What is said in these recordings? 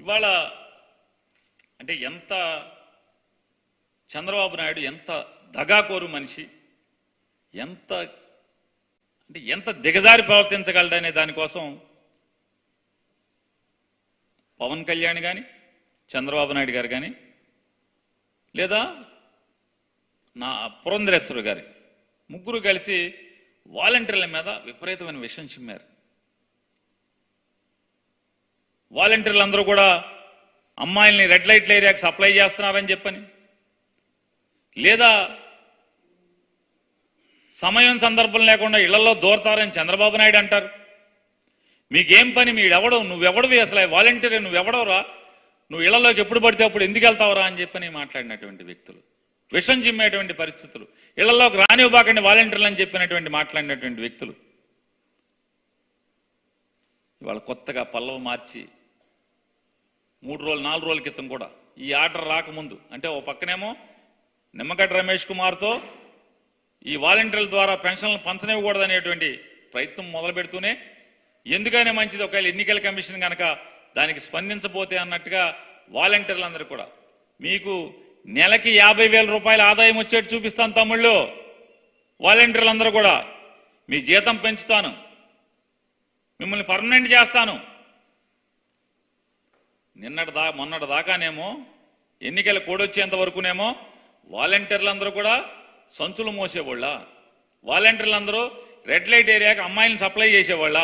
ఇవాళ అంటే ఎంత చంద్రబాబు నాయుడు ఎంత దగాకోరు మనిషి ఎంత అంటే ఎంత దిగజారి ప్రవర్తించగలడనే దానికోసం పవన్ కళ్యాణ్ కానీ చంద్రబాబు నాయుడు గారు కానీ లేదా నా పురంధరేశ్వరు గారి ముగ్గురు కలిసి వాలంటీర్ల మీద విపరీతమైన విషయం చిమ్మారు. వాలంటీర్లు అందరూ కూడా అమ్మాయిల్ని రెడ్ లైట్ల ఏరియాకి సప్లై చేస్తున్నారని చెప్పని. లేదా సమయం సందర్భం లేకుండా ఇళ్ళలో దూరతారని చంద్రబాబు నాయుడు అంటారు. మీకేం పని? మీడెవడవు నువ్వెవడవి అసలు వాలంటీర్. నువ్వెవడవురా? నువ్వు ఇళ్ళలోకి ఎప్పుడు పడితే అప్పుడు ఎందుకు వెళ్తావురా అని చెప్పని మాట్లాడినటువంటి వ్యక్తులు. విషం చిమ్మేటువంటి పరిస్థితులు. ఇళ్ళలోకి రానివ్వబాకండి వాలంటీర్లు అని చెప్పినటువంటి మాట్లాడినటువంటి వ్యక్తులు. ఇవాళ కొత్తగా పల్లవ మార్చి మూడు రోజులు నాలుగు రోజుల క్రితం కూడా. ఈ ఆర్డర్ రాకముందు. అంటే ఓ పక్కనేమో నిమ్మగడ్డ రమేష్ కుమార్తో ఈ వాలంటీర్ల ద్వారా పెన్షన్లు పంచనివ్వకూడదనేటువంటి ప్రయత్నం మొదలు పెడుతూనే ఎందుకైనా మంచిది ఒకవేళ ఎన్నికల కమిషన్ కనుక దానికి స్పందించబోతే అన్నట్టుగా వాలంటీర్లందరూ కూడా. మీకు నెలకి యాభై వేల రూపాయల ఆదాయం వచ్చేట్టు చూపిస్తాను తమ్ముళ్ళు. వాలంటీర్లందరూ కూడా మీ జీతం పెంచుతాను. మిమ్మల్ని పర్మనెంట్ చేస్తాను. నిన్నటి దా మొన్నటి దాకానేమో ఎన్నికల కోడొచ్చేంత వరకునేమో వాలంటీర్లందరూ కూడా సంచులు మోసేవాళ్ళ. వాలంటీర్లందరూ రెడ్ లైట్ ఏరియాకి అమ్మాయిలను సప్లై చేసేవాళ్ళ.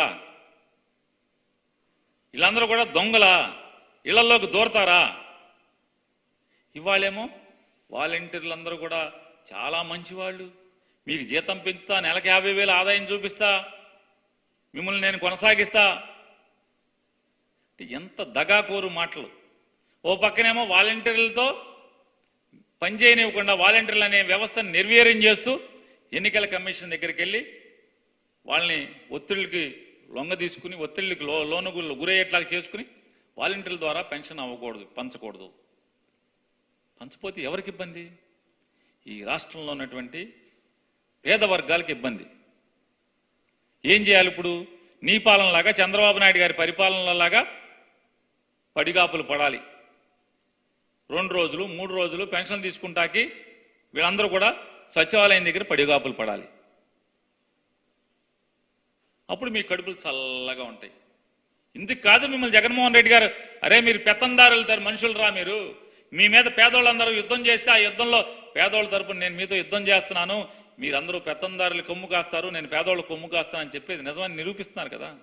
వీళ్ళందరూ కూడా దొంగలా ఇళ్ళలోకి దూరతారా? ఇవాళేమో వాలంటీర్లందరూ కూడా చాలా మంచివాళ్ళు. మీకు జీతం పెంచుతా నెలకు యాభై వేలు ఆదాయం చూపిస్తా మిమ్మల్ని నేను కొనసాగిస్తా ఎంత దగాకోరు మాటలు. ఓ పక్కనేమో వాలంటీర్లతో పనిచేయనివ్వకుండా వాలంటీర్లు అనే వ్యవస్థను నిర్వీర్యం చేస్తూ ఎన్నికల కమిషన్ దగ్గరికి వెళ్ళి వాళ్ళని ఒత్తిళ్ళకి లొంగ తీసుకుని ఒత్తిళ్ళకి లో లోనుగు గురయ్యేట్లాగా చేసుకుని వాలంటీర్ల ద్వారా పెన్షన్ అవ్వకూడదు పంచకూడదు. పంచపోతే ఎవరికి ఇబ్బంది? ఈ రాష్ట్రంలో ఉన్నటువంటి పేద వర్గాలకు ఇబ్బంది. ఏం చేయాలి ఇప్పుడు? నీ పాలనలాగా చంద్రబాబు నాయుడు గారి పరిపాలనలాగా పడిగాపులు పడాలి. రెండు రోజులు మూడు రోజులు పెన్షన్ తీసుకుంటాకి వీళ్ళందరూ కూడా సచివాలయం దగ్గర పడిగాపులు పడాలి. అప్పుడు మీ కడుపులు చల్లగా ఉంటాయి. ఇందుకు కాదు మిమ్మల్ని జగన్మోహన్ రెడ్డి గారు అరే మీరు పెత్తందారులు తర మనుషులు రా మీరు. మీ మీద పేదోళ్ళందరూ యుద్ధం చేస్తే ఆ యుద్ధంలో పేదోళ్ళ తరపున నేను మీతో యుద్ధం చేస్తున్నాను. మీరందరూ పెత్తందారులు కొమ్ము కాస్తారు నేను పేదోళ్ళు కొమ్ము కాస్తానని చెప్పేది నిజమని నిరూపిస్తున్నారు కదా.